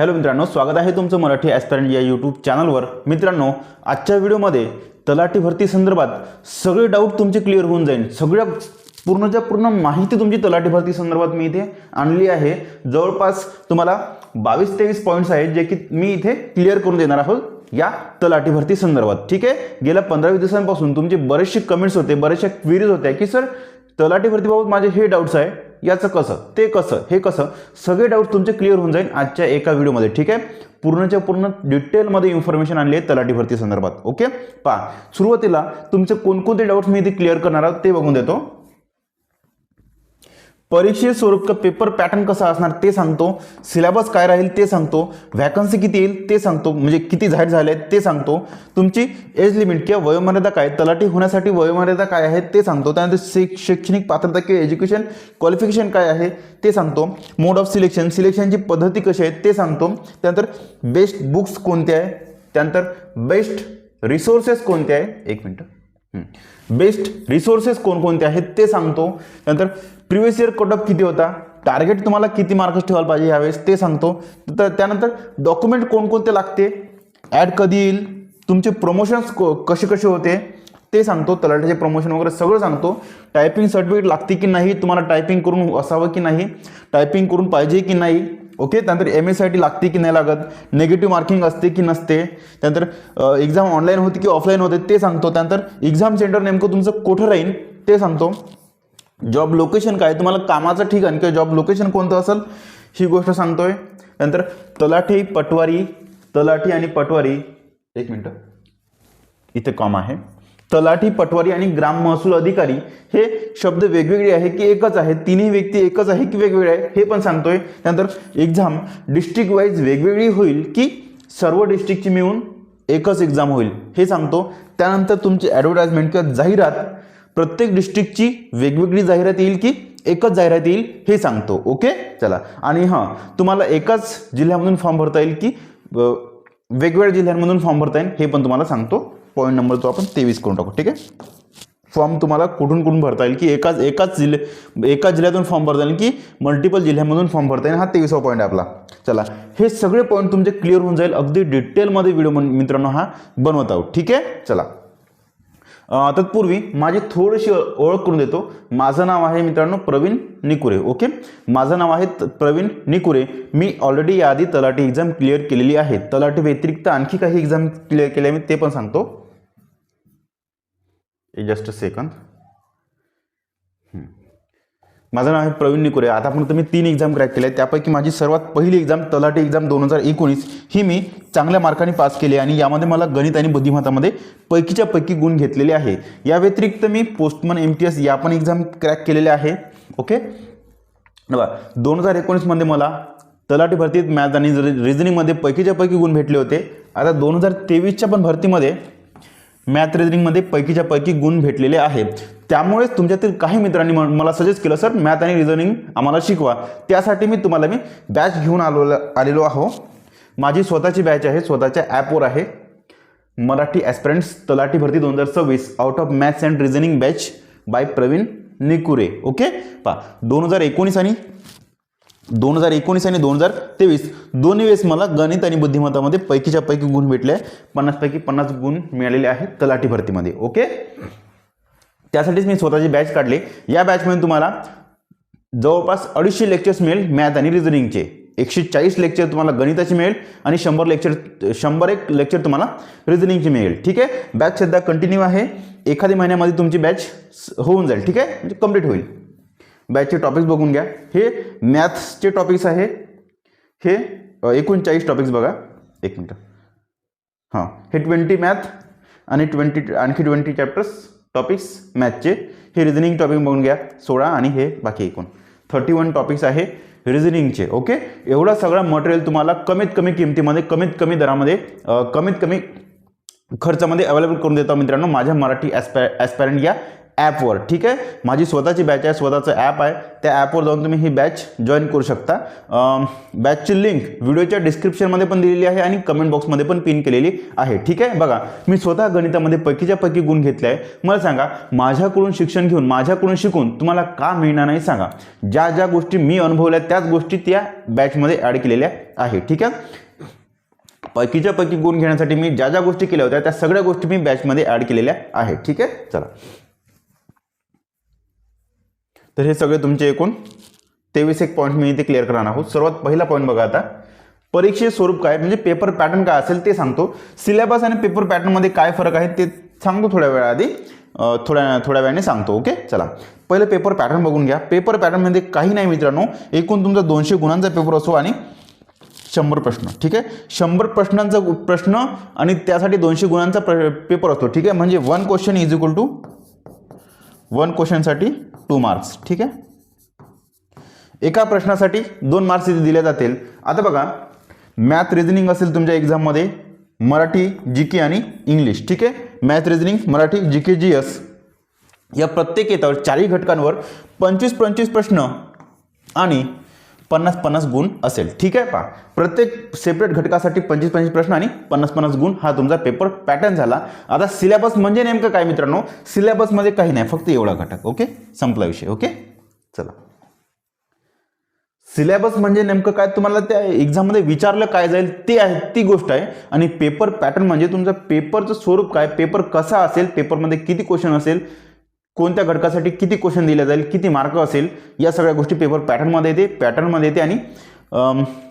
Hello मित्रांनो स्वागत आहे तुमचं मराठी ॲस्परंट या यूट्यूब चॅनलवर. मित्रांनो आजच्या व्हिडिओमध्ये तलाठी भरती संदर्भात सगळे डाऊट तुमचे क्लिअर होऊन जाईल. सगळ्या पूर्णच्या पूर्ण माहिती तुमची तलाठी भरती संदर्भात मी इथे आणली आहे. जवळपास तुम्हाला बावीस तेवीस पॉईंट्स आहेत जे की मी इथे क्लिअर करून देणार आहोत या तलाठी भरती संदर्भात. ठीक आहे? गेल्या पंधरावीस दिवसांपासून तुमचे बरेचसे कमेंट्स होते बरेचशा क्वेरीज होत्या की सर तलाठी भरतीबाबत माझे हे डाऊट्स आहे. याचं कसं? ते कसं? हे कसं? सगळे डाऊट तुमचे क्लिअर होऊन जाईल आजच्या एका व्हिडिओमध्ये ठीक आहे? पूर्णच्या पूर्ण डिटेलमध्ये इन्फॉर्मेशन आणली आहे तलाठी भरती संदर्भात ओके पहा सुरुवातीला तुमचे कोणकोणते डाऊट्स मी इथे क्लिअर करणार आहोत ते बघून देतो. परीक्षे स्वरूप पेपर पॅटर्न कसा असणार ते सांगतो. सिलेबस काय राहील ते सांगतो. व्हॅकन्सी किती येईल ते सांगतो. म्हणजे किती जाहीर झाले आहेत ते सांगतो. तुमची एज लिमिट किंवा वयोमर्यादा काय तलाठी होण्यासाठी वयोमर्यादा काय आहे ते सांगतो. त्यानंतर शैक्षणिक पात्रता किंवा एज्युकेशन क्वालिफिकेशन काय आहे ते सांगतो. मोड ऑफ सिलेक्शन सिलेक्शनची पद्धती कशी आहे ते सांगतो. त्यानंतर बेस्ट बुक्स कोणते आहे? त्यानंतर बेस्ट रिसोर्सेस कोणते आहे? एक मिनटं. बेस्ट रिसोर्सेस कोणकोणते आहेत ते सांगतो. नंतर प्रिव्हियस इयर कटअप किती होता? टार्गेट तुम्हाला किती मार्क्स ठेवायला पाहिजे यावेळेस ते सांगतो. तर त्यानंतर डॉक्युमेंट कोणकोणते लागते? ॲड कधी येईल? तुमचे प्रमोशन्स कसे कसे होते? ते सांगतो. तलाट्याचे प्रमोशन वगैरे सगळं सांगतो. टायपिंग सर्टिफिकेट लागते की नाही? तुम्हाला टायपिंग करून असावं की नाही? टायपिंग करून पाहिजे की नाही? ओके त्यानंतर एम एस आय टी लागते की नाही लागत? निगेटिव्ह मार्किंग असते की नसते? त्यानंतर एक्झाम ऑनलाईन होते की ऑफलाईन होते ते सांगतो. त्यानंतर एक्झाम सेंटर नेमकं तुमचं कुठं राहील ते सांगतो. जॉब लोकेशन काय? तुम्हाला कामाचं ठिकाण किंवा जॉब लोकेशन कोणतं असेल ही गोष्ट सांगतोय. नंतर तलाठी पटवारी तलाठी आणि पटवारी. एक मिनटं. इथे कॉम आहे. तलाठी पटवारी आणि ग्राम महसूल अधिकारी हे शब्द वेगवेगळे आहे की एकच आहे. तिन्ही व्यक्ती एकच आहे की वेगवेगळे आहे हे पण सांगतोय. त्यानंतर एक्झाम डिस्ट्रिक्ट वाईज वेगवेगळी होईल की सर्व डिस्ट्रिक्टची मिळून एकच एक्झाम होईल हे सांगतो. त्यानंतर तुमची ॲडव्हर्टाइजमेंट किंवा जाहिरात प्रत्येक डिस्ट्रिक्टची वेगवेगळी जाहिरात येईल की एकच जाहिरात येईल हे सांगतो. ओके चला. आणि हां तुम्हाला एकाच जिल्ह्यामधून फॉर्म भरता येईल की वेगवेगळ्या जिल्ह्यांमधून फॉर्म भरता येईल हे पण तुम्हाला सांगतो. पॉईंट नंबर तो आपण तेवीस करून टाकू ठीक आहे? फॉर्म तुम्हाला कुठून कुठून भरता येईल की एकाच एकाच जिल्हे एकाच जिल्ह्यातून फॉर्म भरता येईल की मल्टिपल जिल्ह्यामधून फॉर्म भरता येईल? हा तेवीसवा पॉईंट आपला. चला हे सगळे पॉईंट तुमचे क्लिअर होऊन जाईल. अगदी डिटेलमध्ये व्हिडिओ मित्रांनो हा बनवत आहोत ठीक आहे? चला. तत्पूर्वी माझी थोडीशी ओळख करून देतो. माझं नाव आहे मित्रांनो प्रवीण निकुरे ओके? माझं नाव आहे त- प्रवीण निकुरे. मी ऑलरेडी याआधी तलाठी एक्झाम क्लिअर केलेली आहे. तलाठी व्यतिरिक्त आणखी काही एक्झाम क्लिअर केल्या मी ते पण सांगतो. जस्ट अ सेकंद माझं नाव आहे प्रवीण निकुरे. आतापर्यंत मी तीन एक्झाम क्रॅक केल्या त्यापैकी माझी सर्वात पहिली एक्झाम तलाठी एक्झाम दोन हजार एकोणीस ही मी चांगल्या मार्काने पास केली आणि यामध्ये मला गणित आणि बुद्धिमत्तामध्ये पैकीच्या पैकी गुण घेतलेले आहे. या व्यतिरिक्त मी पोस्टमन एम टी एस या पण एक्झाम क्रॅक केलेल्या आहे. ओके बघा दोन हजार एकोणीसमध्ये मला तलाठी भरतीत मॅथ आणि रिझनिंगमध्ये पैकीच्या पैकी गुण भेटले होते. आता दोन हजार तेवीसच्या पण भरतीमध्ये मॅथ रिजनिंगमध्ये पैकीच्या पैकी गुण भेटलेले आहे. त्यामुळेच तुमच्यातील काही मित्रांनी मला सजेस्ट केलं सर मॅथ आणि रिझनिंग आम्हाला शिकवा. त्यासाठी मी तुम्हाला मी बॅच घेऊन आलो आलेलो आहो. माझी स्वतःची बॅच आहे स्वतःच्या ॲपवर आहे. मराठी ॲस्पिरंट्स तलाठी भरती दोन हजार सव्वीस out of maths and reasoning batch by Praveen Nikure. Okay पा दोन हजार एकोणीस आणि दोन हजार एकोणीस आणि दोन हजार तेवीस दोन्ही वेळेस मला गणित आणि बुद्धिमत्तामध्ये पैकीच्या पैकी गुण भेटले. पन्नासपैकी पन्नास गुण मिळालेले आहेत तलाठी भरतीमध्ये ओके? त्यासाठीच मी स्वतःची बॅच काढली. या बॅचमध्ये तुम्हाला जवळपास अडीचशे लेक्चर्स मिळेल मॅथ आणि रिझनिंगचे एकशे चाळीस लेक्चर तुम्हाला गणिताचे मिळेल आणि शंभर लेक्चर शंभर एक लेक्चर तुम्हाला रिझनिंगची मिळेल. ठीक आहे? बॅच सध्या कंटिन्यू आहे. एखाद्या महिन्यामध्ये तुमची बॅच होऊन जाईल. ठीक आहे? म्हणजे कंप्लीट होईल. बॅचचे टॉपिक्स बघून घ्या. हे मॅथ्सचे टॉपिक्स आहे. हे एकोणचाळीस टॉपिक्स बघा. एक मिनटं. हां. हे ट्वेंटी मॅथ आणि ट्वेंटी आणखी ट्वेंटी चॅप्टर्स टॉपिक्स मॅथचे हे रिझनिंग टॉपिक बघून घ्या. सोळा आणि हे बाकी एकूण. थर्टी वन टॉपिक्स आहे रिझनिंगचे ओके? एवढा सगळा मटेरियल तुम्हाला कमीत कमी किमतीमध्ये कमीत कमी दरामध्ये कमीत कमी खर्चामध्ये अवेलेबल करून देतो मित्रांनो. माझ्या मराठी ॲस्पॅ ॲस्पॅरंट या ॲपवर ठीक आहे? माझी स्वतःची बॅच आहे स्वतःचं ॲप आहे. त्या ॲपवर जाऊन तुम्ही ही बॅच जॉईन करू शकता. बॅचची लिंक व्हिडिओच्या डिस्क्रिप्शनमध्ये पण दिलेली आहे आणि कमेंट बॉक्समध्ये पण पिन केलेली आहे ठीक आहे? बघा मी स्वतः गणितामध्ये पैकीच्या पैकी गुण घेतले आहे. मला सांगा माझ्याकडून शिक्षण घेऊन माझ्याकडून शिकून तुम्हाला का मिळणार नाही सांगा. ज्या ज्या गोष्टी मी अनुभवल्या त्याच गोष्टी त्या बॅचमध्ये ॲड केलेल्या आहे ठीक आहे? पैकीच्या पैकी गुण घेण्यासाठी मी ज्या ज्या गोष्टी केल्या होत्या त्या सगळ्या गोष्टी मी बॅचमध्ये ॲड केलेल्या आहेत ठीक आहे? चला. तर हे सगळे तुमचे एकूण तेवीस एक पॉईंट मी इथे क्लिअर करणार आहोत. सर्वात पहिला पॉईंट बघा आता. परीक्षेचे स्वरूप काय म्हणजे पेपर पॅटर्न काय असेल ते सांगतो. सिलेबस आणि पेपर पॅटर्नमध्ये काय फरक आहे ते सांगतो थोड्या वेळाआधी. थोड्या थोड्या वेळाने सांगतो ओके? चला. पहिलं पेपर पॅटर्न बघून घ्या. पेपर पॅटर्नमध्ये काही नाही मित्रांनो. एकूण तुमचा दोनशे गुणांचा पेपर असो आणि शंभर प्रश्न ठीक आहे? शंभर प्रश्नांचा गु- प्रश्न आणि त्यासाठी दोनशे गुणांचा प्र पेपर असतो ठीक आहे? म्हणजे one question is equal to one क्वेश्चनसाठी two marks ठीक आहे? एका प्रश्नासाठी दोन मार्क्स इथे दिले जातील. आता बघा मॅथ रिझनिंग असेल तुमच्या एक्झाममध्ये मराठी जी के आणि इंग्लिश ठीक आहे? Math reasoning Marathi G K G S या प्रत्येक येतावर चारही घटकांवर पंचवीस पंचवीस प्रश्न आणि पन्नास पन्नास गुण असेल. ठीक आहे? पा प्रत्येक सेपरेट घटकासाठी पंचवीस पंचवीस प्रश्न आणि पन्नास पन्नास गुण हा तुमचा पेपर पॅटर्न झाला. आता सिलेबस म्हणजे नेमकं काय मित्रांनो? सिलेबसमध्ये काही नाही फक्त एवढा घटक ओके? संपला विषय ओके? चला. सिलेबस म्हणजे नेमकं काय? तुम्हाला त्या एक्झाममध्ये विचारलं काय जाईल ते आहे ती गोष्ट आहे. आणि पेपर पॅटर्न म्हणजे तुमचं पेपरचं स्वरूप काय? पेपर कसा असेल? पेपरमध्ये किती क्वेश्चन असेल? कोणत्या घटकासाठी किती क्वेश्चन दिले जाईल किती मार्क असेल या सगळ्या गोष्टी पेपर पॅटर्नमध्ये येते. पॅटर्नमध्ये येते आणि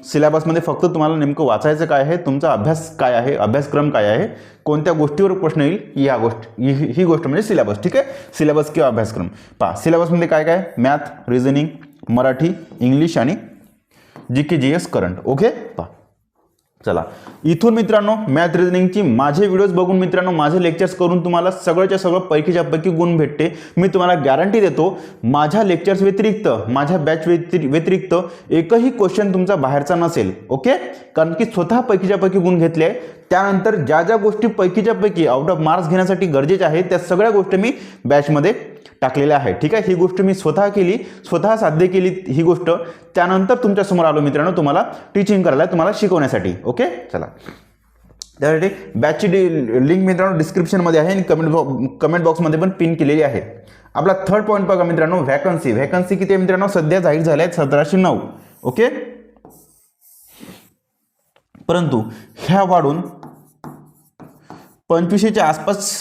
सिलेबसमध्ये फक्त तुम्हाला नेमकं वाचायचं काय आहे तुमचा अभ्यास काय आहे अभ्यासक्रम काय आहे कोणत्या गोष्टीवर प्रश्न येईल या गोष्ट ही ही गोष्ट म्हणजे सिलेबस ठीक आहे? सिलेबस किंवा अभ्यासक्रम. पहा सिलेबसमध्ये काय काय? मॅथ रिझनिंग मराठी इंग्लिश आणि G K G S current okay पहा. चला. इथून मित्रांनो मॅथ रिझनिंगची माझे व्हिडिओज बघून मित्रांनो माझे लेक्चर्स करून तुम्हाला सगळ्याच्या सगळं पैकीच्या पैकी गुण भेटते. मी तुम्हाला गॅरंटी देतो माझ्या लेक्चर्स व्यतिरिक्त माझ्या बॅच व्यतिरिक्त एकही क्वेश्चन तुमचा बाहेरचा नसेल ओके कारण की स्वतः पैकीच्या पैकी गुण घेतले आहे. त्यानंतर ज्या ज्या गोष्टी पैकीच्या पैकी आउट ऑफ मार्क्स घेण्यासाठी गरजेच्या आहेत त्या सगळ्या गोष्टी मी बॅचमध्ये टाकलेल्या आहे ठीक आहे? ही गोष्ट मी स्वतः केली स्वतः साध्य केली ही गोष्ट. त्यानंतर तुमच्यासमोर आलो मित्रांनो तुम्हाला टीचिंग करायला तुम्हाला शिकवण्यासाठी. ओके चला. त्यासाठी बॅचची डि लिंक मित्रांनो डिस्क्रिप्शनमध्ये आहे आणि कमेंट बॉक्स कमेंट बॉक्समध्ये पण पिन केलेली आहे. आपला थर्ड पॉईंट बघा मित्रांनो व्हॅकन्सी व्हॅकन्सी किती आहे मित्रांनो? सध्या जाहीर झाल्या आहेत सतराशे नऊ. ओके परंतु ह्या वाढून पंचवीसशेच्या आसपास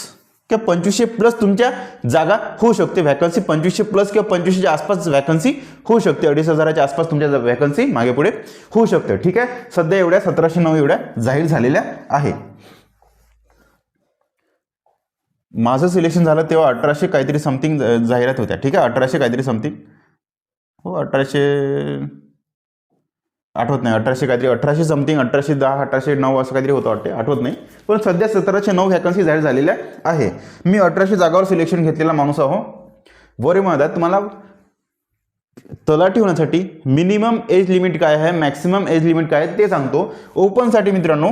किंवा पंचवीसशे प्लस तुमच्या जागा होऊ शकते. व्हॅकन्सी पंचवीसशे प्लस किंवा पंचवीसशेच्या आसपास व्हॅकन्सी होऊ शकते. अडीच हजाराच्या आसपास तुमच्या व्हॅकन्सी मागे पुढे होऊ शकते. ठीक आहे? सध्या एवढ्या सतराशे नऊ एवढ्या जाहीर झालेल्या आहे. माझं सिलेक्शन झालं तेव्हा अठराशे काहीतरी समथिंग जाहिरात होत्या. ठीक आहे? अठराशे काहीतरी समथिंग हो अठराशे आठवत नाही. अठराशे काहीतरी अठराशे समथिंग अठराशे दहा अठराशे नऊ असं काहीतरी होतं वाटते आठवत नाही. पण सध्या सतराशे नऊ व्हॅकन्सी जाहीर झालेल्या आहे. मी अठराशे जागावर सिलेक्शन घेतलेला माणूस आहो. वरे म्हणतात तुम्हाला तलाठी होण्यासाठी मिनिमम एज लिमिट काय आहे मॅक्सिमम एज लिमिट काय आहे ते सांगतो. ओपनसाठी मित्रांनो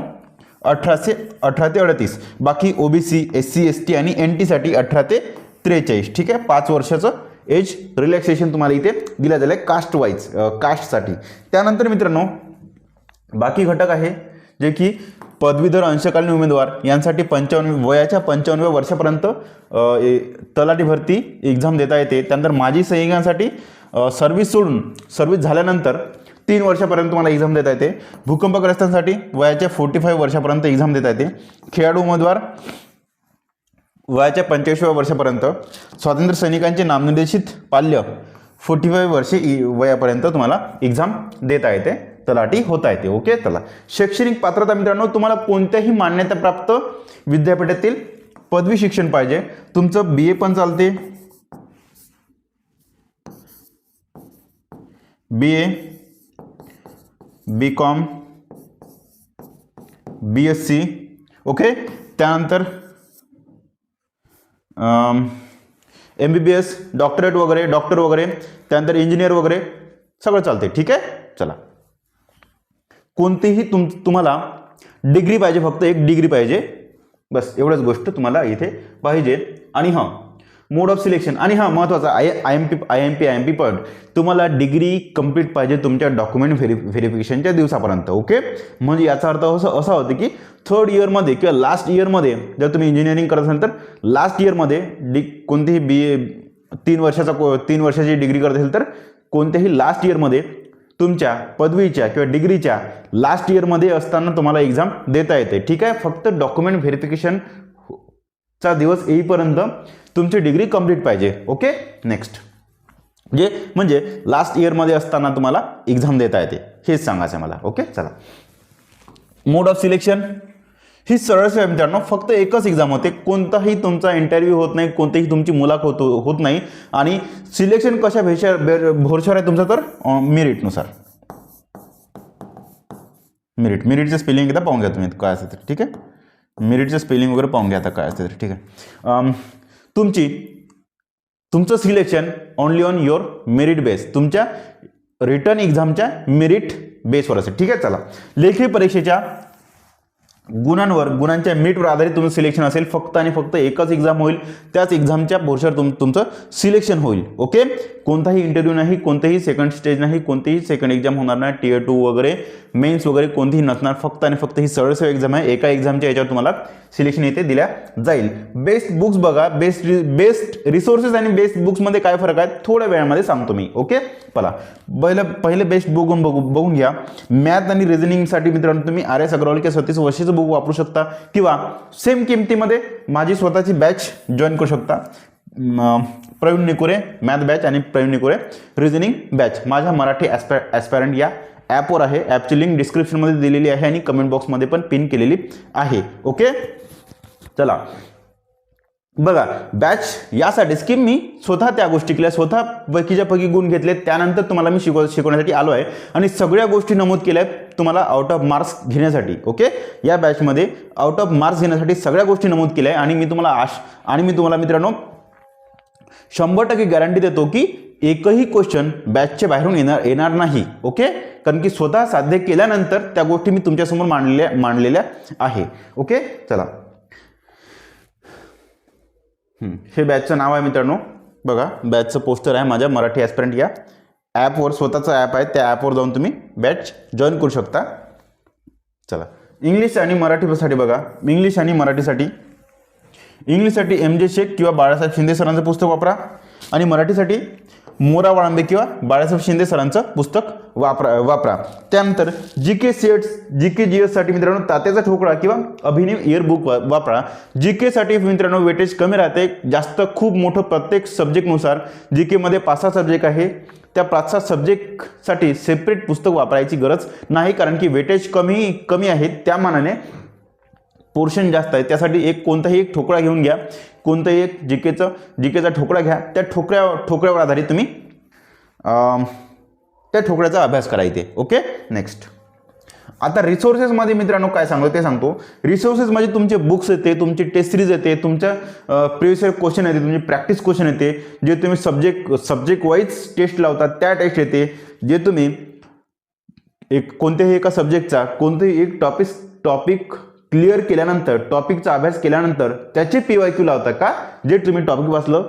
अठराशे अठरा ते अडतीस. बाकी OBC S C S T आणि एन टीसाठी अठरा ते त्रेचाळीस. ठीक आहे? पाच वर्षाचं एज रिलॅक्सेशन तुम्हाला इथे दिलं झालं आहे कास्ट वाईज कास्टसाठी त्यानंतर मित्रांनो बाकी घटक आहे जे की पदवीधर अंशकालीन उमेदवार यांसाठी पंचावन्न वयाच्या पंचावन्नव्या वर्षापर्यंत ए- तलाठी भरती एक्झाम देता येते. त्यानंतर माजी सैनिकांसाठी सर्व्हिस सोडून सर्व्हिस झाल्यानंतर तीन वर्षापर्यंत तुम्हाला एक्झाम देता येते. भूकंपग्रस्तांसाठी वयाच्या फोर्टी फाईव्ह वर्षापर्यंत एक्झाम देता येते. खेळाडू उमेदवार वयाच्या पंच्याऐंशीव्या वर्षापर्यंत स्वातंत्र्य सैनिकांचे नामनिर्देशित पाल्य फोर्टी फाईव्ह वर्षे इ- वयापर्यंत तुम्हाला एक्झाम देता येते तलाठी होता येते ओके चला. शैक्षणिक पात्रता मित्रांनो तुम्हाला कोणत्याही मान्यताप्राप्त विद्यापीठातील पदवी शिक्षण पाहिजे. तुमचं बी ए पण चालते. B A B com B S C okay त्यानंतर M B B S doctorate वगैरे डॉक्टर वगैरे त्यानंतर इंजिनियर वगैरे सगळं चालते ठीक आहे? चला. कोणतीही तुम तुम्हाला डिग्री पाहिजे फक्त एक डिग्री पाहिजे. बस एवढंच गोष्ट तुम्हाला इथे पाहिजे. आणि हां मोड ऑफ सिलेक्शन आणि हा महत्त्वाचा I I M P I M P I M P पण तुम्हाला डिग्री कंप्लीट पाहिजे तुमच्या डॉक्युमेंट व्हेरि व्हेरिफिकेशनच्या दिवसापर्यंत ओके म्हणजे याचा अर्थ असं असा होतो की थर्ड इयरमध्ये किंवा लास्ट इयरमध्ये जर तुम्ही इंजिनिअरिंग करत असाल तर लास्ट इयरमध्ये डि कोणतीही बी ए तीन वर्षाचा को तीन वर्षाची डिग्री करत असेल तर कोणत्याही लास्ट इयरमध्ये तुमच्या पदवीच्या किंवा डिग्रीच्या लास्ट इयरमध्ये असताना तुम्हाला एक्झाम देता येते. ठीक आहे? फक्त डॉक्युमेंट व्हेरिफिकेशन चा दिवस येईपर्यंत तुमची डिग्री कंप्लीट पाहिजे. ओके नेक्स्ट जे म्हणजे लास्ट इयरमध्ये असताना तुम्हाला एक्झाम देता येते. हेच सांगायचं मला. ओके चला. मोड ऑफ सिलेक्शन ही सरळ सेवा मित्रांनो. फक्त एकच एक्झाम होते. कोणताही तुमचा इंटरव्ह्यू होत नाही कोणतीही तुमची मुलाखत होत होत नाही. आणि सिलेक्शन कशा भेशा भोरशावर आहे तुमचं तर? मेरिटनुसार मेरिट मेरिटचं स्पेलिंग एकदा पाहून घ्या तुम्ही काय असेल तर. ठीक आहे? मेरिटचं स्पेलिंग वगैरे पाहून घ्या आता काय असते तर ठीक आहे. तुमची तुमचं selection only on your merit base तुमच्या रिटर्न एक्झामच्या मेरिट बेसवर असेल. ठीक आहे चला. लेखी परीक्षेच्या गुणांवर गुणांच्या मीटवर आधारित तुमचं सिलेक्शन असेल फक्त आणि फक्त एकच एक्झाम होईल. त्याच एक्झामच्या पोर्शर तुम तुमचं सिलेक्शन होईल. ओके कोणताही इंटरव्ह्यू नाही कोणतेही सेकंड स्टेज नाही कोणतीही सेकंड एक्झाम होणार नाही. टीयर टू वगैरे मेन्स वगैरे कोणतीही नसणार. फक्त आणि फक्त ही सरळ एक्झाम आहे. एका एक्झामच्या याच्यावर तुम्हाला सिलेक्शन येथे दिल्या जाईल. बेस्ट बुक्स बघा. बेस्ट बेस्ट रिसोर्सेस आणि बेस्ट बुक्समध्ये काय फरक आहे? थोड्या वेळामध्ये सांगतो मी. ओके पला पहिलं पहिले बेस्ट बुक बघू बघून घ्या. मॅथ आणि रिझनिंगसाठी मित्रांनो तुम्ही आर एस अग्रवाल किंवा सतीश वर्षीचं बुक वापरू शकता किंवा सेम किमतीमध्ये माझी स्वतःची बॅच जॉईन करू शकता. प्रवीण निकुरे मॅथ बॅच आणि प्रवीण निकुरे रिझनिंग बॅच माझ्या मराठी ॲस्पॅ ॲस्पॅरंट या ॲपवर आहे. ॲपची लिंक डिस्क्रिप्शनमध्ये दिलेली आहे आणि कमेंट बॉक्समध्ये पण पिन केलेली आहे. ओके चला. बघा बॅच यासाठीच की मी स्वतः त्या गोष्टी केल्या. स्वतः पैकीच्या पैकी गुण घेतले त्यानंतर तुम्हाला मी शिकव शिकवण्यासाठी आलो आहे. आणि सगळ्या गोष्टी नमूद केल्या आहेत तुम्हाला आउट ऑफ मार्क्स घेण्यासाठी ओके या बॅचमध्ये आउट ऑफ मार्क्स घेण्यासाठी सगळ्या गोष्टी नमूद केल्या आहे. आणि मी तुम्हाला आश आणि मी तुम्हाला मित्रांनो शंभर टक्के गॅरंटी देतो की एकही क्वेश्चन बॅचच्या बाहेरून येणार येणार नाही ओके कारण की स्वतः साध्य केल्यानंतर त्या गोष्टी मी तुमच्यासमोर मांडलेल्या मांडलेल्या आहे ओके चला. हे बॅचचं नाव आहे मित्रांनो. बघा बॅचचं पोस्टर आहे माझ्या मराठी ॲस्पिरंट या. ॲपवर स्वतःचं ॲप आहे त्या ॲपवर जाऊन तुम्ही बॅच जॉईन करू शकता. चला. इंग्लिश आणि मराठीसाठी बघा. इंग्लिश आणि मराठीसाठी. इंग्लिशसाठी एम जे शेख किंवा बाळासाहेब शिंदे सरांचं पुस्तक वापरा. आणि मराठीसाठी मोरा वाळंबे किंवा बाळासाहेब शिंदे सरांचं पुस्तक वापरा वापरा. त्यानंतर जी के सेट्स जी के जी एससाठी मित्रांनो तात्याचा ठोकळा किंवा अभिनव इयरबुक वापरा. जी केसाठी मित्रांनो वेटेज कमी राहते जास्त खूप मोठं प्रत्येक सब्जेक्टनुसार जी केमध्ये पाच सहा सब्जेक्ट आहे. त्या पाच सहा सब्जेक्टसाठी सेपरेट पुस्तक वापरायची गरज नाही कारण की वेटेज कमी कमी आहे त्या मानाने पोर्शन जास्त आहे त्यासाठी एक कोणताही एक ठोकळा घेऊन घ्या. कोणतंही एक जिकेचं जिकेचा ठोकळा घ्या. त्या ठोकळ्या ठोकळ्यावर आधारित तुम्ही त्या ठोकळ्याचा अभ्यास करा इथे. ओके नेक्स्ट आता रिसोर्सेसमध्ये मित्रांनो काय सांगतो ते सांगतो. रिसोर्सेस म्हणजे तुमचे बुक्स येते तुमची टेस्ट सिरीज येते तुमच्या प्रिव्हियस क्वेश्चन येते तुमची प्रॅक्टिस क्वेश्चन येते. जे तुम्ही सब्जेक्ट सब्जेक्ट वाईज टेस्ट लावता त्या टेस्ट येते. जे तुम्ही एक कोणत्याही एका सब्जेक्टचा कोणतेही एक टॉपिक टॉपिक क्लिअर केल्यानंतर टॉपिकचा अभ्यास केल्यानंतर त्याचे पी वाय क्यू लावता का? जे तुम्ही टॉपिक वाचलं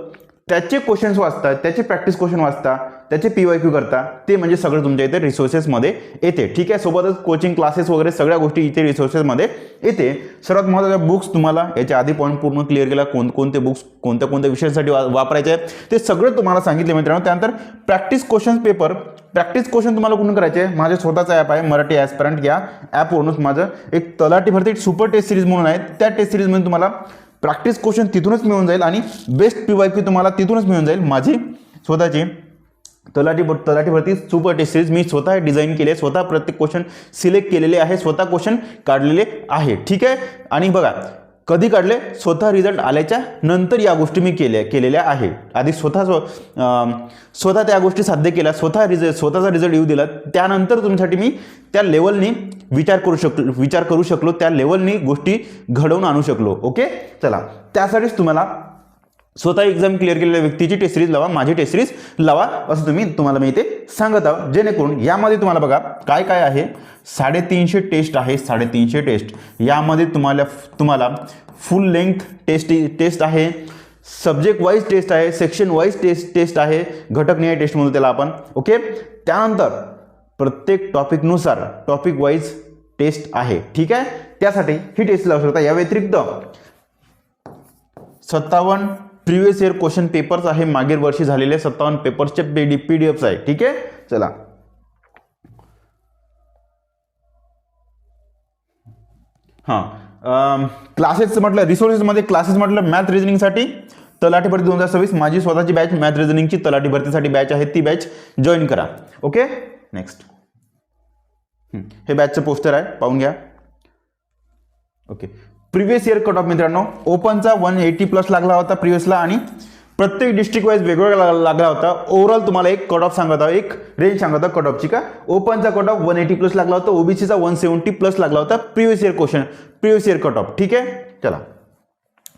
त्याचे क्वेश्चन्स वाचता त्याचे प्रॅक्टिस क्वेश्चन वाचता त्याचे पी वाय क्यू करता ते म्हणजे सगळं तुमच्या इथे रिसोर्सेसमध्ये येते. ठीक आहे? सोबतच कोचिंग क्लासेस वगैरे सगळ्या गोष्टी इथे रिसोर्सेसमध्ये येते. सर्वात महत्त्वाच्या बुक्स तुम्हाला याच्या आधी पॉईंट पूर्ण क्लिअर केला कोणकोणते बुक्स कोणत्या कोणत्या विषयासाठी वा वापरायचे आहेत ते सगळं तुम्हाला सांगितले मित्रांनो. त्यानंतर practice question paper practice question तुम्हाला कुठून करायचे? आहे माझे स्वतःचा ॲप आहे मराठी ॲस्परंट या ॲपवरूनच माझं एक तलाठी भरती सुपर टेस्ट सिरीज म्हणून आहे. त्या टेस्ट सिरीजमध्ये तुम्हाला प्रॅक्टिस क्वेश्चन तिथूनच मिळून जाईल आणि बेस्ट पी वाय पी तुम्हाला तिथूनच मिळून जाईल. माझी स्वतःची तलाठी भ- तलाठी भरती सुपर टेस्ट सिरीज मी स्वतः डिझाईन केले स्वतः प्रत्येक क्वेश्चन सिलेक्ट केलेले आहे. स्वतः क्वेश्चन काढलेले आहे. ठीक आहे? आणि बघा कधी काढले? स्वतः रिझल्ट आल्याच्यानंतर या गोष्टी मी केल्या केलेल्या आहे. आधी स्वतः स्व- स्वतः त्या गोष्टी साध्य केल्या स्वतः रिझल्ट स्वतःचा रिझल्ट येऊ दिला. त्यानंतर तुमच्यासाठी मी त्या लेवलनी विचार करू शकलो विचार करू शकलो. त्या लेवलनी गोष्टी घडवून आणू शकलो. ओके चला. त्यासाठीच तुम्हाला स्वतः एक्झाम क्लिअर केलेल्या व्यक्तीची टेस्ट सिरीज लावा माझी टेस्ट सिरीज लावा असं तुम्ही तुम्हाला मी इथे सांगत आहोत. जेणेकरून यामध्ये तुम्हाला बघा काय काय आहे? साडेतीनशे टेस्ट आहे साडेतीनशे टेस्ट यामध्ये तुम्हाला तुम्हाला फुल लेंथ टेस्ट टेस्ट आहे. सब्जेक्ट वाईज टेस्ट आहे सेक्शन वाईज टेस्ट टेस्ट आहे. घटक न्याय टेस्ट म्हणू त्याला आपण. ओके त्यानंतर प्रत्येक टॉपिकनुसार टॉपिक वाईज टेस्ट आहे. ठीक आहे? त्यासाठी ही टेस्ट लावू शकता. या व्यतिरिक्त सत्तावन्न प्रिव्हियस इयर क्वेश्चन पेपर्स आहे मागील वर्षी झालेले सत्तावन्न पेपर्सचे P D P D Fs आहे ठीक आहे? चला. हां क्लासेस म्हटलं रिसोर्सेसमध्ये क्लासेस म्हटलं मॅथ रिजनिंगसाठी तलाठी भरती दोन हजार सव्वीस माझी स्वतःची बॅच मॅथ रिजनिंगची तलाठी भरतीसाठी बॅच आहे ती बॅच जॉईन करा. ओके नेक्स्ट हे बॅचचं पोस्टर आहे पाहून घ्या. Okay previous year cut off मित्रांनो. ओपनचा वन एटी प्लस लागला होता प्रिव्हियसला आणि प्रत्येक डिस्ट्रिक्ट वाईज वेगवेगळा लागला होता. ओव्हरऑल तुम्हाला एक कट ऑफ सांगत आहोत. एक रेंज सांगत होता कट ऑफची का? ओपनचा cut off one eighty plus लागला होता. ओबीसीचा वन सेवन्टी प्लस लागला होता. Previous year question previous year cut off ठीक आहे? चला.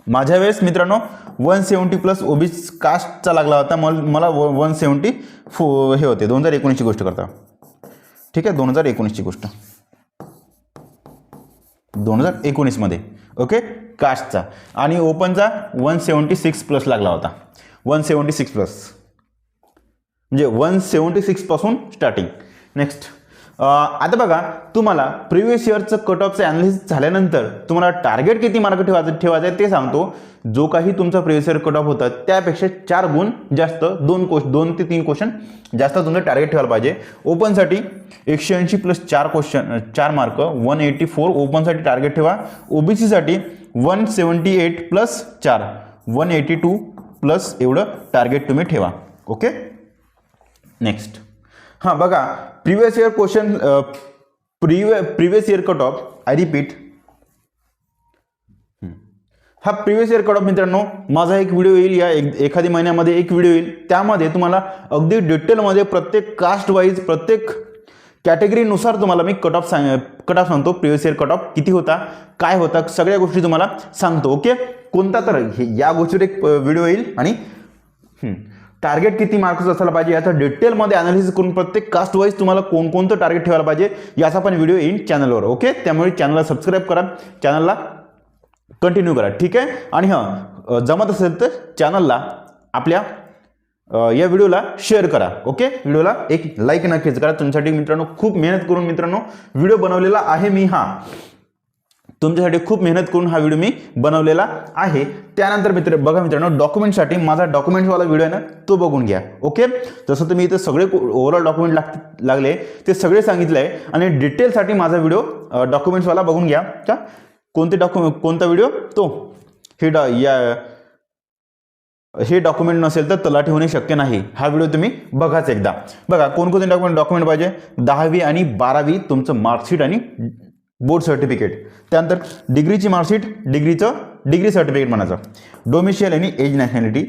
माझ्या वेळेस मित्रांनो वन सेवन्टी प्लस ओबीसी कास्टचा लागला होता. मल मला वन सेवन्टी फो हे होते. दोन हजार एकोणीसची गोष्ट करता. ठीक आहे? दोन हजार एकोणीसची गोष्ट. दोन हजार एकोणीसमध्ये ओके कास्टचा आणि ओपनचा वन सेवन्टी सिक्स प्लस लागला होता. वन सेवन्टी सिक्स प्लस म्हणजे वन सेवन्टी सिक्सपासून स्टार्टिंग नेक्स्ट आता बघा तुम्हाला प्रिव्हियस इयरचं कट ऑफचं ॲनालिसिस झाल्यानंतर तुम्हाला टार्गेट किती मार्क ठेवायचं ठेवायचं आहे ते सांगतो. जो काही तुमचा प्रिव्हियस इयर कट ऑफ होता त्यापेक्षा चार गुण जास्त दोन कोश दोन ते तीन क्वेश्चन जास्त तुमचं टार्गेट ठेवायला पाहिजे. ओपनसाठी एकशे ऐंशी प्लस चार क्वेश्चन चार मार्क वन एटी फोर ओपनसाठी टार्गेट ठेवा. ओबीसीसाठी वन सेवन्टी एट प्लस चार वन एटी टू प्लस एवढं टार्गेट तुम्ही ठेवा. ओके नेक्स्ट हां बघा previous year question प्रिव्हि previous year cut off I repeat हा प्रिव्हियस इयर कट ऑफ मित्रांनो माझा एक व्हिडिओ येईल या एक एखादी महिन्यामध्ये एक व्हिडिओ येईल. त्यामध्ये तुम्हाला अगदी डिटेलमध्ये प्रत्येक कास्ट वाईज प्रत्येक कॅटेगरीनुसार तुम्हाला मी कट ऑफ सांग कट ऑफ सांगतो. प्रिव्हियस इयर कट ऑफ किती होता काय होता सगळ्या गोष्टी तुम्हाला सांगतो ओके कोणता तर हे या गोष्टीवर एक व्हिडिओ येईल आणि टार्गेट किती मार्क्स असायला पाहिजे याचा डिटेलमध्ये अनालिसिस करून प्रत्येक कास्ट वाईज तुम्हाला कोणकोणतं टार्गेट ठेवायला पाहिजे याचा पण व्हिडिओ येईल चॅनलवर ओके त्यामुळे चॅनलला सबस्क्राईब करा चॅनलला कंटिन्यू करा ठीक आहे? आणि हां जमत असेल तर चॅनलला आपल्या या व्हिडिओला शेअर करा ओके व्हिडिओला एक लाईक नक्कीच करा. तुमच्यासाठी मित्रांनो खूप मेहनत करून मित्रांनो व्हिडिओ बनवलेला आहे मी हा. तुमच्यासाठी खूप मेहनत करून हा व्हिडिओ मी बनवलेला आहे. त्यानंतर मित्र बघा मित्रांनो डॉक्युमेंटसाठी माझा डॉक्युमेंट्सवाला व्हिडिओ आहे ना तो बघून घ्या ओके? जसं तुम्ही इथं सगळे ओव्हरऑल डॉक्युमेंट लाग लागले ते सगळे सांगितलं आहे आणि डिटेलसाठी माझा व्हिडिओ डॉक्युमेंट्सवाला बघून घ्या का कोणते डॉक्युमेंट कोणता व्हिडिओ? तो. हे डॉ या हे डॉक्युमेंट नसेल तर तलाठी होणे शक्य नाही. हा व्हिडिओ तुम्ही बघाच एकदा. बघा कोणकोणते डॉक्युमेंट डॉक्युमेंट पाहिजे? दहावी आणि बारावी तुमचं मार्कशीट आणि बोर्ड सर्टिफिकेट. त्यानंतर डिग्रीची मार्कशीट डिग्रीचं डिग्री सर्टिफिकेट म्हणायचं. डोमिशियल आणि एज नॅशनॅलिटी.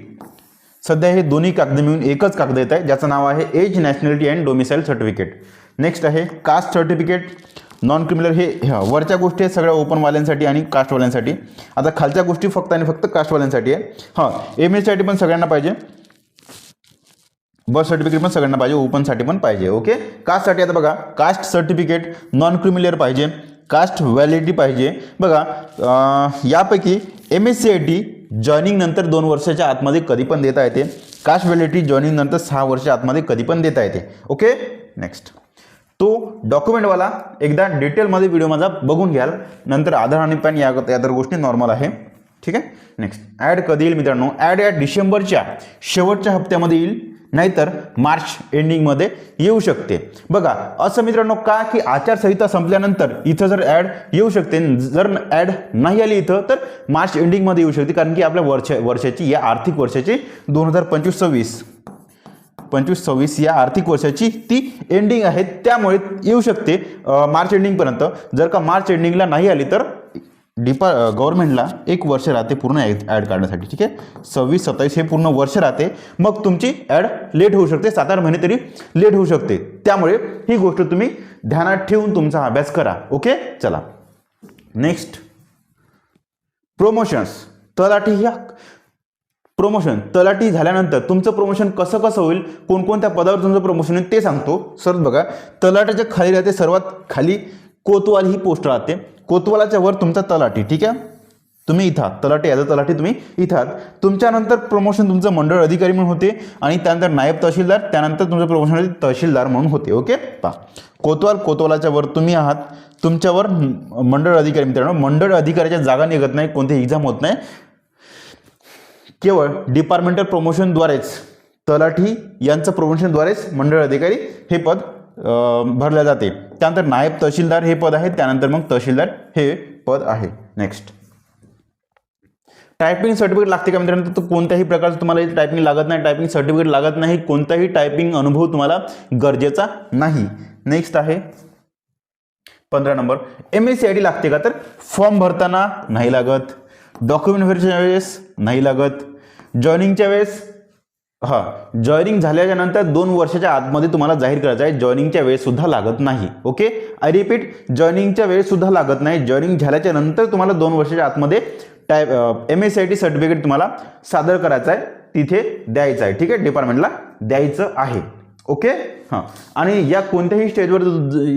सध्या हे दोन्ही कागद मिळून एकच कागद येत आहे ज्याचं नाव आहे age nationality and domicile certificate. Next आहे कास्ट सर्टिफिकेट. नॉन क्रिमिनल हे वरच्या गोष्टी आहेत सगळ्या ओपनवाल्यांसाठी आणि कास्टवाल्यांसाठी. आता खालच्या गोष्टी फक्त आणि फक्त कास्टवाल्यांसाठी आहे. हां एम एससाठी पण सगळ्यांना पाहिजे. बर्थ सर्टिफिकेट पण सगळ्यांना पाहिजे ओपनसाठी पण पाहिजे ओके? कास्टसाठी आता बघा caste certificate non creamy layer पाहिजे. कास्ट व्हॅलिडिटी पाहिजे. बघा यापैकी M S C I T जॉईनिंगनंतर दोन वर्षाच्या आतमध्ये कधी पण देता येते. कास्ट व्हॅलिडिटी जॉईनिंगनंतर सहा वर्षाच्या आतमध्ये कधी पण देता येते. ओके? नेक्स्ट तो डॉक्युमेंटवाला एकदा डिटेलमध्ये व्हिडिओ माझा बघून घ्याल. नंतर आधार आणि पॅन या या तर गोष्टी नॉर्मल आहे. ठीक आहे? नेक्स्ट ॲड कधी येईल मित्रांनो? ॲड या डिसेंबरच्या शेवटच्या हप्त्यामध्ये येईल. नाहीतर मार्च एंडिंगमध्ये येऊ शकते. बघा असं मित्रांनो का की आचारसंहिता संपल्यानंतर इथं जर ॲड येऊ शकते जर ॲड नाही आली इथं तर मार्च एंडिंगमध्ये येऊ शकते कारण की आपल्या वर्ष वर्षाची या आर्थिक वर्षाची दोन हजार पंचवीस सव्वीस. पंचवीस सव्वीस या आर्थिक वर्षाची ती एंडिंग आहे त्यामुळे येऊ शकते मार्च एंडिंगपर्यंत जर का मार्च एंडिंगला नाही आली तर डिपा गव्हर्नमेंटला एक वर्ष राहते पूर्ण ॲड काढण्यासाठी ठीक आहे? सव्वीस सत्तावीस हे पूर्ण वर्ष राहते. मग तुमची ॲड लेट होऊ शकते सात आठ महिने तरी लेट होऊ शकते. त्यामुळे ही गोष्ट तुम्ही ध्यानात ठेवून तुमचा अभ्यास करा ओके? चला. नेक्स्ट प्रोमोशन्स तलाठी ह्या प्रोमोशन तलाठी झाल्यानंतर तुमचं प्रमोशन कसं कसं होईल? कोणकोणत्या पदावर तुमचं प्रमोशन होईल ते सांगतो. सर बघा. तलाट्याच्या खाली राहते सर्वात खाली कोतवाल ही पोस्ट राहते. कोतवालाच्या वर तुमचा तलाठी ठीक आहे? तुम्ही इथं आहात. तलाठी ॲज अ तलाठी तुम्ही इथं आहात. तुमच्यानंतर प्रमोशन तुमचं मंडळ अधिकारी म्हणून होते आणि त्यानंतर नायब तहसीलदार त्यानंतर तुमचं प्रमोशन तहसीलदार म्हणून होते ओके? पा कोतवाल कोतवालाच्या वर तुम्ही आहात. तुमच्यावर मंडळ अधिकारी मित्रांनो मंडळ अधिकाऱ्याच्या जागा निघत नाही कोणती एक्झाम होत नाही. केवळ डिपार्टमेंटल प्रमोशनद्वारेच तलाठी यांचं प्रमोशनद्वारेच मंडळ अधिकारी हे पद भरल्या भरले जाते. त्यानंतर नायब तहसीलदार हे पद आहे त्यानंतर मग तहसीलदार हे पद आहे. नेक्स्ट टायपिंग सर्टिफिकेट लागते का मित्रांनो? तर कोणत्याही प्रकारचं तुम्हाला टायपिंग लागत नाही. टायपिंग सर्टिफिकेट लागत नाही. कोणताही टायपिंग अनुभव तुम्हाला गरजेचा नाही. नेक्स्ट आहे. पंधरा number. M S C I D लागते का तर? फॉर्म भरताना नाही लागत. डॉक्युमेंट व्हेरिफिकेशनच्या वेळेस नाही लागत. जॉईनिंगच्या वेळेस हां जॉईनिंग झाल्याच्यानंतर दोन वर्षाच्या आतमध्ये तुम्हाला जाहीर करायचं आहे जॉईनिंगच्या वेळेसुद्धा लागत नाही ओके आय रिपीट जॉईनिंगच्या वेळेसुद्धा लागत नाही जॉईनिंग झाल्याच्यानंतर तुम्हाला दोन वर्षाच्या आतमध्ये type M S I T certificate तुम्हाला सादर करायचं आहे तिथे द्यायचं आहे ठीक आहे? डिपार्टमेंटला द्यायचं आहे. ओके? हां. आणि या कोणत्याही स्टेजवर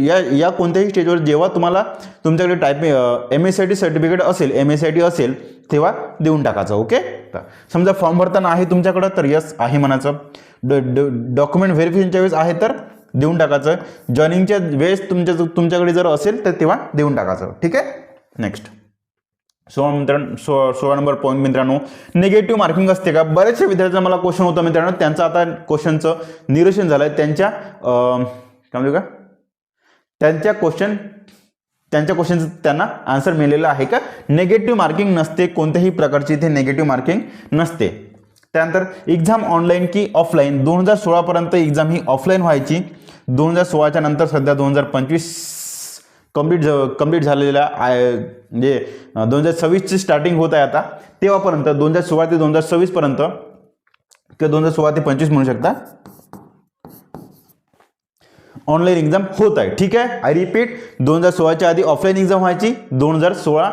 या या कोणत्याही स्टेजवर जेव्हा तुम्हाला तुमच्याकडे type M S I T certificate असेल एम एस आय टी असेल तेव्हा देऊन टाकायचं ओके? तर समजा फॉर्म भरताना आहे तुमच्याकडं तर यस आहे म्हणायचं. डॉक्युमेंट व्हेरिफिकेशनच्या वेळेस आहे तर देऊन टाकायचं. जॉईनिंगच्या वेळेस तुमच्या तुमच्याकडे जर असेल तर तेव्हा देऊन टाकायचं. ठीक आहे? नेक्स्ट सोळा मित्रांनो सो सोळा नंबर पॉईंट मित्रांनो निगेटिव्ह मार्किंग असते का? बऱ्याचशा विद्यार्थ्यांचा मला क्वेश्चन होतं मित्रांनो. त्यांचं आता क्वेश्चनचं निरसन झालं आहे त्यांच्या काय म्हणतो का? त्यांच्या क्वेश्चन त्यांच्या क्वेश्चनचं त्यांना आन्सर मिळालेलं आहे का? नेगेटिव्ह मार्किंग नसते कोणत्याही प्रकारची इथे नेगेटिव्ह मार्किंग नसते. त्यानंतर एक्झाम ऑनलाईन की ऑफलाईन दोन हजार सोळापर्यंत एक्झाम ही ऑफलाईन व्हायची. दोन हजार सोळाच्या नंतर सध्या दोन हजार पंचवीस कंप्लीट कंप्लीट झालेल्या आय म्हणजे दोन हजार सव्वीसची स्टार्टिंग होत आहे आता. तेव्हापर्यंत दोन हजार सोळा ते दोन हजार सव्वीसपर्यंत किंवा दोन हजार सोळा ते पंचवीस म्हणू शकता ऑनलाईन एक्झाम होत आहे. ठीक आहे? आय रिपीट दोन हजार सोळाच्या आधी ऑफलाईन एक्झाम व्हायची दोन हजार सोळा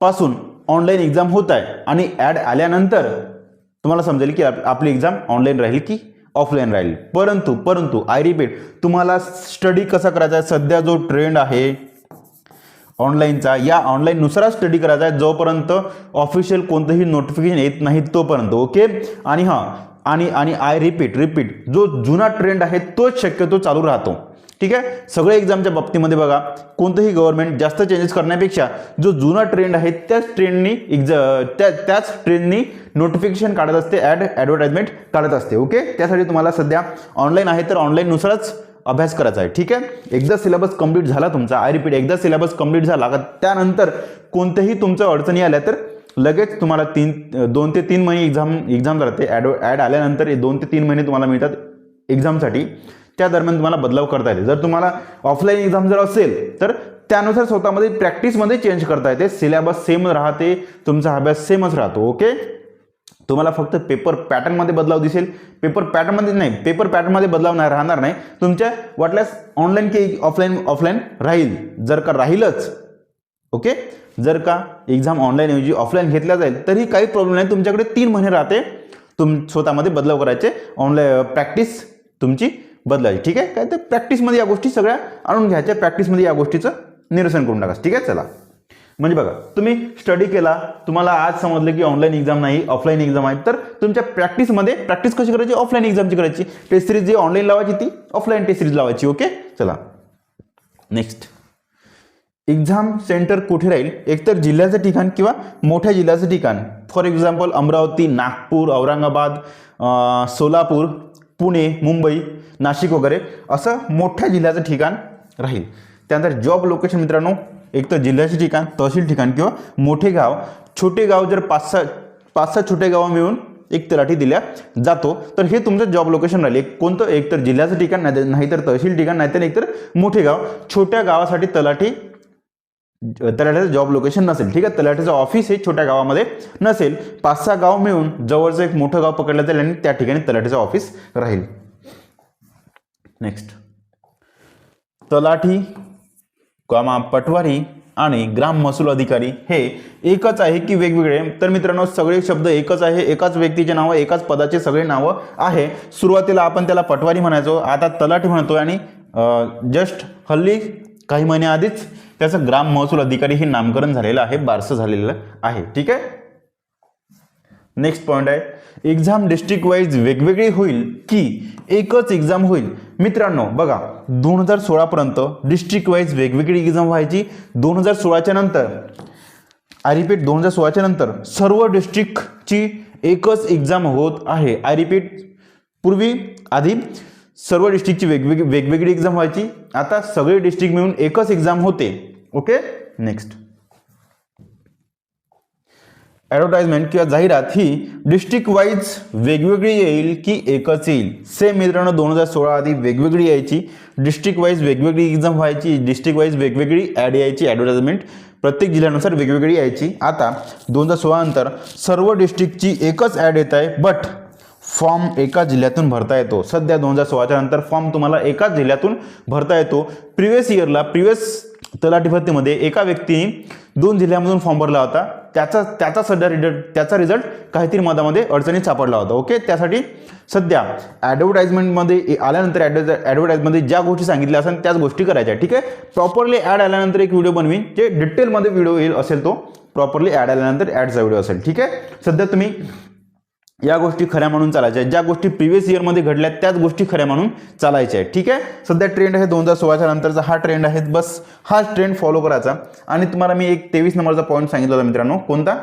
पासून ऑनलाईन एक्झाम होत आहे. आणि ॲड आल्यानंतर तुम्हाला समजेल की आप- आपली एक्झाम ऑनलाईन राहील की ऑफलाईन राहील. परंतु परंतु आय रिपीट तुम्हाला स्टडी कसा करायचा आहे? सध्या जो ट्रेंड आहे ऑनलाईनचा. या ऑनलाईननुसारच स्टडी करायचा आहे. जोपर्यंत ऑफिशियल कोणतंही नोटिफिकेशन येत नाही तोपर्यंत. ओके आणि हां आणि आणि आय रिपीट रिपीट जो जुना ट्रेंड आहे तोच शक्यतो चालू राहतो. ठीक आहे? सगळे एक्झामच्या बाबतीमध्ये बघा. कोणतंही गव्हर्नमेंट जास्त चेंजेस करण्यापेक्षा जो जुना ट्रेंड आहे त्याच ट्रेंडनी एक्झा त्या त्याच ट्रेंडनी नोटिफिकेशन काढत असते ॲड ॲडव्हर्टाइजमेंट काढत असते. ओके त्यासाठी तुम्हाला सध्या ऑनलाईन आहे. तर ऑनलाईननुसारच अभ्यास करायचा आहे. ठीक आहे? एकदा सिलेबस कंप्लीट झाला तुमचा. आय रिपीट एकदा सिलेबस कंप्लीट झाला का त्यानंतर कोणत्याही तुमच्या अडचणी आल्या तर लगेच तुम्हाला तीन दोन ते तीन महिने एक्झाम एक्झाम राहते ॲडो ॲड आल्यानंतर दोन ते तीन महिने तुम्हाला मिळतात एक्झामसाठी त्या दरम्यान तुम्हाला बदलाव करता येते. जर तुम्हाला ऑफलाईन एक्झाम जर असेल तर त्यानुसार स्वतःमध्ये प्रॅक्टिसमध्ये चेंज करता येते. सिलेबस सेम राहते तुमचा अभ्यास सेमच राहतो. ओके तुम्हाला फक्त पेपर पॅटर्नमध्ये बदलाव दिसेल. पेपर पॅटर्नमध्ये नाही पेपर पॅटर्नमध्ये बदलाव नाही राहणार नाही. तुमच्या वाटल्यास ऑनलाईन की ऑफलाईन ऑफलाईन राहील. जर का राहीलच ओके जर का एक्झाम ऑनलाईन ऐवजी ऑफलाईन घेतल्या जाईल तरी काही प्रॉब्लेम नाही. तुमच्याकडे तीन महिने राहते. तुम स्वतःमध्ये बदलाव करायचे. ऑनलाईन प्रॅक्टिस तुमची बदलायची. ठीक आहे? काय तर प्रॅक्टिसमध्ये या गोष्टी सगळ्या आणून घ्यायच्या. प्रॅक्टिसमध्ये या गोष्टीचं निरसन करून टाका. ठीक आहे? चला. म्हणजे बघा तुम्ही स्टडी केला तुम्हाला आज समजलं की ऑनलाईन एक्झाम नाही ऑफलाईन एक्झाम आहे तर तुमच्या प्रॅक्टिसमध्ये प्रॅक्टिस कशी करायची? ऑफलाईन एक्झामची करायची. टेस्ट सिरीज जी ऑनलाईन लावायची ती ऑफलाईन टेस्ट सिरीज लावायची ओके चला. नेक्स्ट एक्झाम सेंटर कुठे राहील? एकतर जिल्ह्याचं ठिकाण किंवा मोठ्या जिल्ह्याचं ठिकाण. फॉर एक्झाम्पल अमरावती नागपूर औरंगाबाद सोलापूर पुणे मुंबई नाशिक वगैरे असं मोठ्या जिल्ह्याचं ठिकाण राहील. त्यानंतर जॉब लोकेशन मित्रांनो एक तर जिल्ह्याचे ठिकाण तहसील ठिकाण किंवा मोठे गाव. छोटे गाव जर पाच सहा पाच सहा छोटे गाव मिळून एक तलाठी दिल्या जातो तर हे तुमचं जॉब लोकेशन राहील. एक कोणतं? एकतर जिल्ह्याचं ठिकाण नाही नाहीतर तहसील ठिकाण नाहीतर एकतर मोठे गाव. छोट्या गावासाठी तलाठी तलाठ्याचं जॉब लोकेशन नसेल. ठीक आहे? तलाठ्याचं ऑफिस हे छोट्या गावामध्ये नसेल. पाच सहा गाव मिळून जवळचं एक मोठं गाव पकडलं जाईल आणि त्या ठिकाणी तलाठ्याचं ऑफिस राहील. नेक्स्ट तलाठी कामा पटवारी आणि ग्राम महसूल अधिकारी हे एकच आहे की वेगवेगळे. तर मित्रांनो सगळे शब्द एकच आहे एकाच व्यक्तीचे नावं एकाच पदाचे सगळे नावं आहे. सुरुवातीला आपण त्याला पटवारी म्हणायचो आता तलाठी म्हणतो आणि जस्ट हल्ली काही महिन्याआधीच त्याचं ग्राम महसूल अधिकारी हे नामकरण झालेलं आहे बारसं झालेलं आहे. ठीक आहे? नेक्स्ट पॉईंट आहे. एक्झाम डिस्ट्रिक्ट वाईज वेगवेगळी होईल की एकच एक्झाम होईल? मित्रांनो बघा दोन हजार सोळापर्यंत डिस्ट्रिक्ट वाईज वेगवेगळी एक्झाम व्हायची. दोन हजार सोळाच्या नंतर आय रिपीट दोन हजार सोळाच्या नंतर सर्व डिस्ट्रिक्टची एकच एक्झाम होत आहे. आय रिपीट पूर्वी आधी सर्व डिस्ट्रिक्टची वेगवेगळी वेगवेगळी एक्झाम व्हायची. आता सगळे डिस्ट्रिक्ट मिळून एकच एक्झाम होते. ओके नेक्स्ट ॲडव्हर्टाइजमेंट किंवा जाहिरात ही डिस्ट्रिक्ट वाईज वेगवेगळी येईल की एकच येईल? सेम मित्रांनो दोन हजार सोळा आधी वेगवेगळी यायची. डिस्ट्रिक्ट वाईज वेगवेगळी एक्झाम व्हायची. डिस्ट्रिक्ट वाईज वेगवेगळी ॲड यायची ॲडव्हर्टाइजमेंट प्रत्येक जिल्ह्यानुसार वेगवेगळी यायची. आता दोन हजार सोळा नंतर सर्व डिस्ट्रिक्टची एकच ॲड येत आहे बट फॉर्म एका जिल्ह्यातून भरता येतो. सध्या दोन हजार सोळाच्या नंतर फॉर्म तुम्हाला एकाच जिल्ह्यातून भरता येतो. प्रिव्हियस इयरला प्रिव्हियस तलाठी भरतीमध्ये एका व्यक्तीने दोन जिल्ह्यामधून फॉर्म भरला होता. त्याचा त्याचा सध्या रिझल्ट त्याचा रिझल्ट काहीतरी मधामध्ये अडचणीत सापडला होता. ओके त्यासाठी सध्या ॲडव्हर्टाइजमेंटमध्ये आल्यानंतर ॲडव्हर्टाइज ॲडव्हर्टाइजमध्ये ज्या गोष्टी सांगितल्या असेल त्याच गोष्टी करायच्या. ठीक आहे? प्रॉपरली ॲड आल्यानंतर एक व्हिडिओ बनवीन. जे डिटेलमध्ये व्हिडिओ येईल असेल तो प्रॉपरली ॲड आल्यानंतर ॲडचा व्हिडिओ असेल. ठीक आहे? सध्या तुम्ही या गोष्टी खऱ्या म्हणून चालायच्या आहेत. ज्या गोष्टी प्रिव्हियस इयरमध्ये घडल्या त्याच गोष्टी खऱ्या म्हणून चालायच्या आहेत. ठीक आहे? सध्या ट्रेंड आहे दोन हजार सोळाच्या नंतरचा हा ट्रेंड आहे. बस हा ट्रेंड फॉलो करायचा. आणि तुम्हाला मी एक तेवीस नंबरचा पॉईंट सांगितला होता मित्रांनो. कोणता?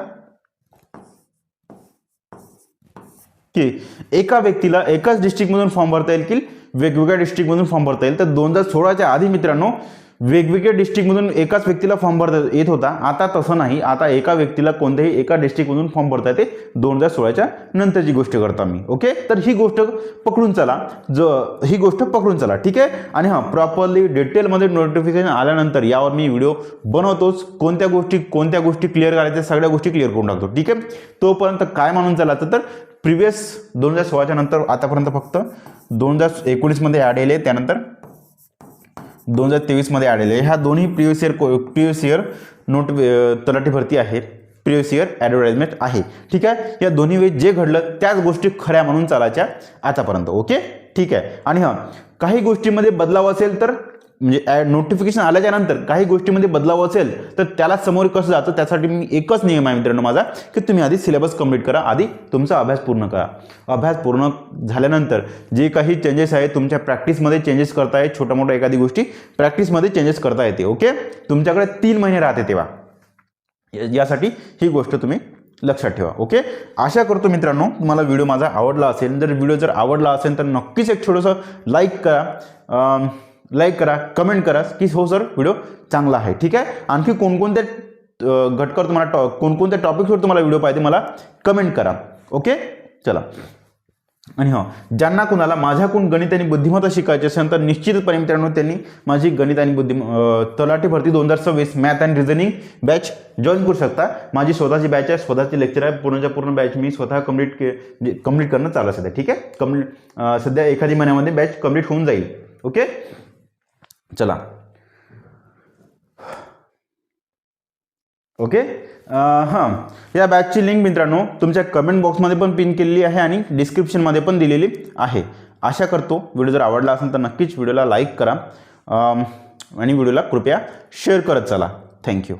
की एका व्यक्तीला एकाच डिस्ट्रिक्टमधून फॉर्म भरता येईल की वेगवेगळ्या डिस्ट्रिक्टमधून फॉर्म भरता येईल. तर दोन हजार सोळाच्या आधी मित्रांनो वेगवेगळ्या डिस्ट्रिक्टमधून एकाच व्यक्तीला फॉर्म भरता येत होता. आता तसं नाही. आता एका व्यक्तीला कोणत्याही एका डिस्ट्रिक्टमधून फॉर्म भरता येते. दोन हजार सोळाच्या नंतरची गोष्ट करता मी ओके तर ही गोष्ट पकडून चला. ज ही गोष्ट पकडून चला. ठीक आहे? आणि हां प्रॉपरली डिटेलमध्ये नोटिफिकेशन आल्यानंतर यावर मी व्हिडिओ बनवतोच. कोणत्या गोष्टी कोणत्या गोष्टी क्लिअर करायच्या सगळ्या गोष्टी क्लिअर करून टाकतो. ठीक आहे? तोपर्यंत काय मानून चालायचं तर प्रिव्हियस दोन हजार सोळाच्या नंतर आतापर्यंत फक्त दोन हजार एकोणीसमध्ये ॲड येईल. त्यानंतर दोन हजार तेवीसमध्ये आलेले. ह्या दोन्ही previous year previous year note तलाठी भरती आहे. प्रिव्हियस इयर ॲडव्हर्टाइजमेंट आहे. ठीक आहे? या दोन्ही वेळेस जे घडलं त्याच गोष्टी खऱ्या म्हणून चालायच्या आतापर्यंत. ओके? ठीक आहे. आणि हां काही गोष्टीमध्ये बदलाव असेल तर म्हणजे ॲड नोटिफिकेशन आल्याच्यानंतर काही गोष्टीमध्ये बदलाव असेल तर त्याला समोर कसं जातं त्यासाठी मी एकच नियम आहे मित्रांनो माझा की तुम्ही आधी सिलेबस कंप्लीट करा आधी तुमचा अभ्यास पूर्ण करा. अभ्यास पूर्ण झाल्यानंतर जे काही चेंजेस आहेत तुमच्या प्रॅक्टिसमध्ये चेंजेस करता येत छोट्या मोठ्या एखादी गोष्टी प्रॅक्टिसमध्ये चेंजेस करता येते ओके तुमच्याकडे तीन महिने राहते तेव्हा. या- यासाठी ही गोष्ट तुम्ही लक्षात ठेवा ओके आशा करतो मित्रांनो तुम्हाला व्हिडिओ माझा आवडला असेल जर व्हिडिओ जर आवडला असेल तर नक्कीच एक छोटंसं लाईक करा. लाईक करा कमेंट करा की हो सर व्हिडिओ चांगला आहे. ठीक आहे? आणखी कोणकोणत्या अं, घटकावर तुम्हाला टॉ कोणकोणत्या टॉपिक्सवर तुम्हाला व्हिडिओ पाहिजे मला कमेंट करा. ओके चला. आणि हो ज्यांना कुणाला माझ्याकडून गणित आणि बुद्धिमत्ता शिकायची असेल तर निश्चितपणे मित्रांनो त्यांनी माझी गणित आणि बुद्धिम तलाठी भरती दोन हजार सव्वीस math and reasoning batch join करू शकता. माझी स्वतःची बॅच आहे स्वतःची लेक्चर आहे पूर्णच्या पूर्ण बॅच मी स्वतः कंप्लीट के कंप्लीट करणं चालू सध्या. ठीक आहे? कंप्लीट सध्या एखादी महिन्यामध्ये बॅच कंप्लीट होऊन जाईल. ओके चला. ओके uh, हां. या बॅचची लिंक मित्रांनो तुमच्या कमेंट बॉक्समध्ये पण पिन केलेली आहे आणि डिस्क्रिप्शनमध्ये पण दिलेली आहे. आशा करतो व्हिडिओ जर आवडला असेल तर नक्कीच व्हिडिओला लाईक करा. Um, आणि व्हिडिओला कृपया शेअर करत चला. थँक्यू